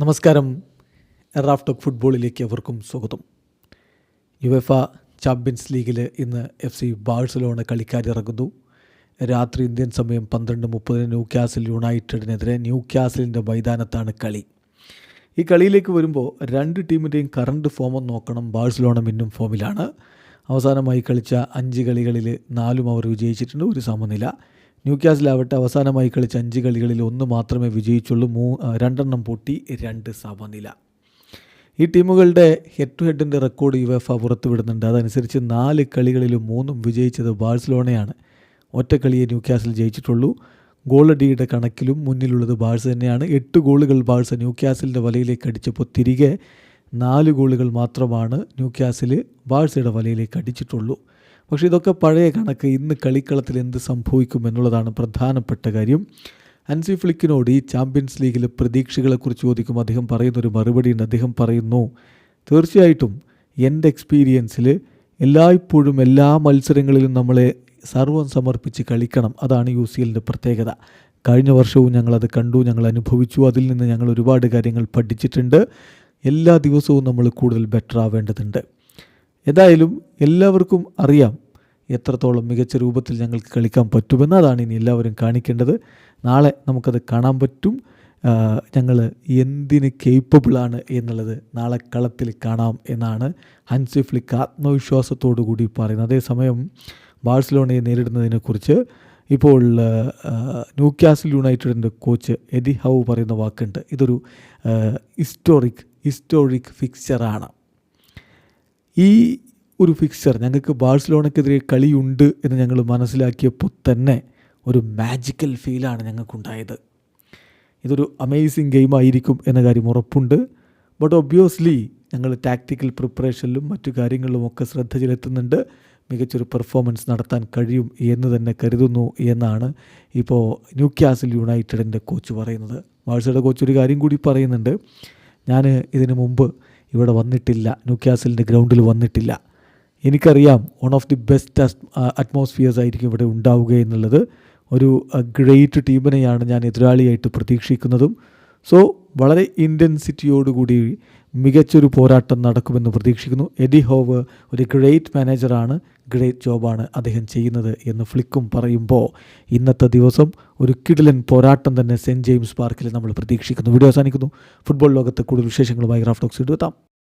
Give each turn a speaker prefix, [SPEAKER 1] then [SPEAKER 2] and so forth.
[SPEAKER 1] നമസ്കാരം. എറാഫ് ടോക്ക് ഫുട്ബോളിലേക്ക് അവർക്കും സ്വാഗതം. യുവഫ ചാമ്പ്യൻസ് ലീഗിൽ ഇന്ന് എഫ് സി ബാഴ്സലോണ കളിക്കാരിറങ്ങുന്നു. രാത്രി ഇന്ത്യൻ സമയം പന്ത്രണ്ട് മുപ്പതിന് ന്യൂ ക്യാസിൽ യുണൈറ്റഡിനെതിരെ ന്യൂ ക്യാസിലിന്റെ മൈതാനത്താണ് കളി. ഈ കളിയിലേക്ക് വരുമ്പോൾ രണ്ട് ടീമിന്റെയും കറണ്ട് ഫോം നോക്കണം ബാഴ്സലോണ മിന്നും ഫോമിലാണ്. അവസാനമായി കളിച്ച അഞ്ച് കളികളിൽ നാലും അവർ വിജയിച്ചിട്ടുണ്ട്. ഒരു സമനില. ന്യൂ ക്യാസിലാവട്ടെ അവസാനമായി കളിച്ച അഞ്ച് കളികളിൽ ഒന്ന് മാത്രമേ വിജയിച്ചുള്ളൂ. മൂ രണ്ടെണ്ണം പൊട്ടി രണ്ട് സമനില. ഈ ടീമുകളുടെ ഹെഡ് ടു ഹെഡിന്റെ റെക്കോർഡ് യുവഫ പുറത്തുവിടുന്നുണ്ട്. അതനുസരിച്ച് നാല് കളികളിലും മൂന്നും വിജയിച്ചത് ബാഴ്സലോണയാണ്. ഒറ്റ കളിയെ ന്യൂ ക്യാസിൽ ജയിച്ചിട്ടുള്ളൂ. ഗോളടിയുടെ കണക്കിലും മുന്നിലുള്ളത് ബാഴ്സ തന്നെയാണ്. എട്ട് ഗോളുകൾ ബാഴ്സ ന്യൂ വലയിലേക്ക് അടിച്ചപ്പോൾ തിരികെ നാല് ഗോളുകൾ മാത്രമാണ് ന്യൂ ബാഴ്സയുടെ വലയിലേക്ക് അടിച്ചിട്ടുള്ളൂ. പക്ഷേ ഇതൊക്കെ പഴയ കണക്ക്. ഇന്ന് കളിക്കളത്തിൽ എന്ത് സംഭവിക്കും എന്നുള്ളതാണ് പ്രധാനപ്പെട്ട കാര്യം. അൻസി ഫ്ലിക്കിനോട് ഈ ചാമ്പ്യൻസ് ലീഗിലെ പ്രതീക്ഷകളെക്കുറിച്ച് ചോദിക്കും അദ്ദേഹം പറയുന്നൊരു മറുപടിയുണ്ട് അദ്ദേഹം പറയുന്നു തീർച്ചയായിട്ടും എന്റെ എക്സ്പീരിയൻസിൽ എല്ലായ്പ്പോഴും എല്ലാ മത്സരങ്ങളിലും നമ്മളെ സർവം സമർപ്പിച്ച് കളിക്കണം. അതാണ് യു സി എല്ലിന്റെ പ്രത്യേകത. കഴിഞ്ഞ വർഷവും ഞങ്ങളത് കണ്ടു ഞങ്ങൾ അനുഭവിച്ചു. അതിൽ നിന്ന് ഞങ്ങൾ ഒരുപാട് കാര്യങ്ങൾ പഠിച്ചിട്ടുണ്ട്. എല്ലാ ദിവസവും നമ്മൾ കൂടുതൽ ബെറ്റർ ആവേണ്ടതുണ്ട്. ഏതായാലും എല്ലാവർക്കും അറിയാം എത്രത്തോളം മികച്ച രൂപത്തിൽ ഞങ്ങൾക്ക് കളിക്കാൻ പറ്റുമെന്ന്. അതാണ് ഇനി എല്ലാവരും കാണിക്കേണ്ടത്. നാളെ നമുക്കത് കാണാൻ പറ്റും. ഞങ്ങൾ എന്തിന് കേപ്പബിളാണ് എന്നുള്ളത് നാളെ കളത്തിൽ കാണാം എന്നാണ് ഹൻസി ഫ്ലിക്ക് ആത്മവിശ്വാസത്തോടു കൂടി പറയുന്നത്. അതേസമയം ബാഴ്സലോണയെ നേരിടുന്നതിനെക്കുറിച്ച് ഇപ്പോൾ ന്യൂ ക്യാസിൽ യുണൈറ്റഡിന്റെ കോച്ച് എഡി ഹൗ പറയുന്ന വാക്കുണ്ട്. ഇതൊരു ഹിസ്റ്റോറിക് ഹിസ്റ്റോറിക് ഫിക്ചറാണ് ഈ ഒരു ഫിക്സർ ഞങ്ങൾക്ക് ബാഴ്സലോണയ്ക്കെതിരെ കളിയുണ്ട് എന്ന് ഞങ്ങൾ മനസ്സിലാക്കിയപ്പോൾ തന്നെ ഒരു മാജിക്കൽ ഫീലാണ് ഞങ്ങൾക്കുണ്ടായത്. ഇതൊരു അമേസിങ് ഗെയിം ആയിരിക്കും എന്ന കാര്യം ഉറപ്പുണ്ട്. ബട്ട് ഒബ്വിയസ്ലി ഞങ്ങൾ ടാക്റ്റിക്കൽ പ്രിപ്പറേഷനിലും മറ്റു കാര്യങ്ങളിലും ഒക്കെ ശ്രദ്ധ ചെലുത്തുന്നുണ്ട്. മികച്ചൊരു പെർഫോമൻസ് നടത്താൻ കഴിയും എന്ന് തന്നെ കരുതുന്നു എന്നാണ് ഇപ്പോൾ ന്യൂ ക്യാസിൽ യുണൈറ്റഡിന്റെ കോച്ച് പറയുന്നത്. വാഴ്സയുടെ കോച്ച് ഒരു കാര്യം കൂടി പറയുന്നുണ്ട്. ഞാൻ ഇതിനു മുമ്പ് ഇവിടെ വന്നിട്ടില്ല. ന്യൂ ക്യാസലിന്റെ ഗ്രൗണ്ടിൽ വന്നിട്ടില്ല. എനിക്കറിയാം one of the best atmospheres ആയിരിക്കും ഇവിടെ ഉണ്ടാവുക എന്നുള്ളത്. ഒരു ഗ്രേറ്റ് ടീമിനെയാണ് ഞാൻ എതിരാളിയായിട്ട് പ്രതീക്ഷിക്കുന്നതും. സോ വളരെ ഇന്റൻസിറ്റിയോടുകൂടി മികച്ചൊരു പോരാട്ടം നടക്കുമെന്ന് പ്രതീക്ഷിക്കുന്നു. എഡി ഹോവ് ഒരു ഗ്രേറ്റ് മാനേജറാണ് ഗ്രേറ്റ് ജോബാണ് അദ്ദേഹം ചെയ്യുന്നത് എന്ന് ഫ്ലിക്കും പറയുമ്പോൾ ഇന്നത്തെ ദിവസം ഒരു കിടിലൻ പോരാട്ടം തന്നെ സെന്റ് ജെയിംസ് പാർക്കിൽ നമ്മൾ പ്രതീക്ഷിക്കുന്നു. വീഡിയോ അവസാനിക്കുന്നു. ഫുട്ബോൾ ലോകത്ത് കൂടുതൽ വിശേഷങ്ങളുമായി റാഫ്റ്റോക്സ് എടുത്താം